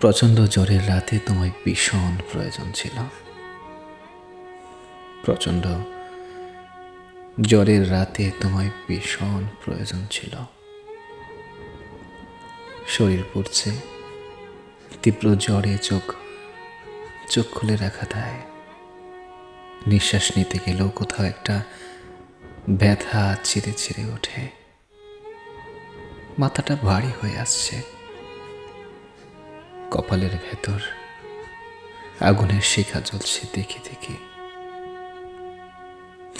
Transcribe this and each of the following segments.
প্রচণ্ড জ্বরের রাতে তোমায় ভীষণ প্রয়োজন ছিল। প্রচণ্ড জ্বরের রাতে তোমায় ভীষণ প্রয়োজন ছিল। শরীর পড়ছে, তীব্র জ্বরে চোখ চোখ খুলে রাখা দেয় নিঃশ্বাস নিতে গেলেও কোথাও একটা ব্যথা চিরে চিরে ওঠে। মাথাটা ভারী হয়ে আসছে। কপালের ভেতর আগুনের শিখা জ্বলছে দেখি দেখি।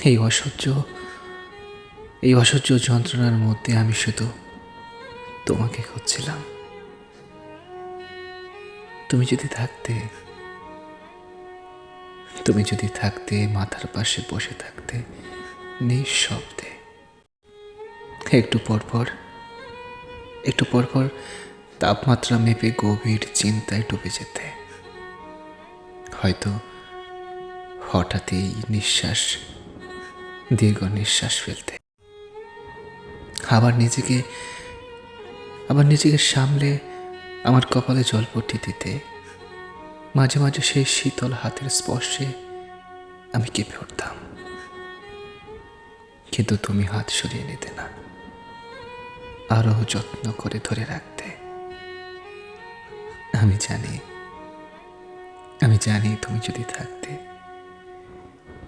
এই অসহ্য এই অসহ্য যন্ত্রণার মধ্যে আমি শুধু তোমাকে খুঁজছিলাম। তুমি যদি থাকতে, তুমি যদি থাকতে, মাথার পাশে বসে থাকতে, নিঃশব্দে। একটু পরপর একটু পরপর তাপমাত্রা মেপে গভীর চিন্তায় ডুবে যেতে। হয়তো হঠাৎই নিঃশ্বাস, দীর্ঘ নিঃশ্বাস ফেলতে। আবার নিজেকে আবার নিজেকে সামলে আমার কপালে জলপট্টি দিতে। মাঝে মাঝে সেই শীতল হাতের স্পর্শে আমি কেঁপে উঠতাম। কিন্তু তুমি হাত সরিয়ে নিতে না। আরও যত্ন করে ধরে রাখতে আমি জানি। আমি জানি তুমি যদি থাকতে,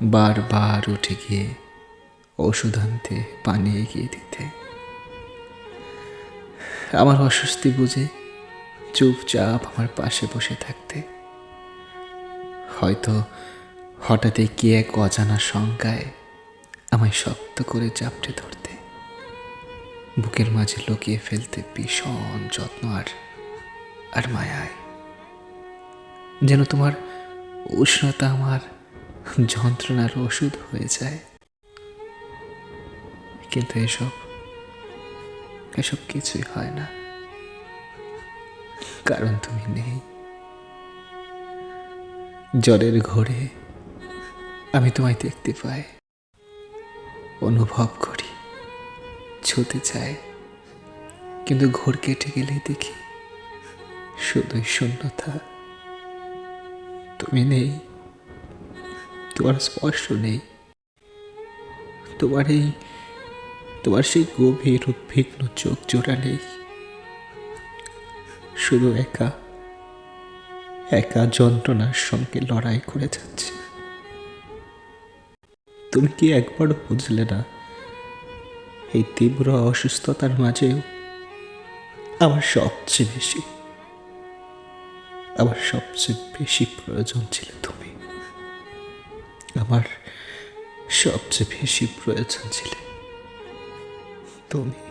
বারবার উঠে গিয়ে ওষুধ আনতে, পানি এগিয়ে দিতে। আমার অস্বস্তি বুঝে চুপচাপ আমার পাশে বসে থাকতে। হয়তো হঠাৎই কি এক অজানা শঙ্কায় আমায় শক্ত করে চাপটে ধরতে, বুকের মাঝে লুকিয়ে ফেলতে ভীষণ যত্ন আর আর মায়ায়। যেন তোমার উষ্ণতা আমার যন্ত্রণার ওষুধ হয়ে যায়। কিন্তু এসব এসব কিছুই হয় না। কারণ তুমি নেই। জ্বরের ঘোরে আমি তোমায় দেখতে পাই। অনুভব করি, ছুতে চাই। কিন্তু ঘোর কেটে গেলে দেখি শুধুই শূন্যতা। তুমি নেই, তোমার স্পর্শ নেই। তোমার এই, তোমার সেই গভীর উদ্বিগ্ন চোখ জোড়া নেই। শুধু একা একা যন্ত্রণার সঙ্গে লড়াই করে যাচ্ছে। তুমি কি একবারও বুঝলে না, এই তীব্র অসুস্থতার মাঝেও আমার সবচেয়ে বেশি আমার সবচেয়ে বেশি প্রয়োজন ছিল তুমি। আমার সবচেয়ে বেশি প্রয়োজন ছিল তুমি।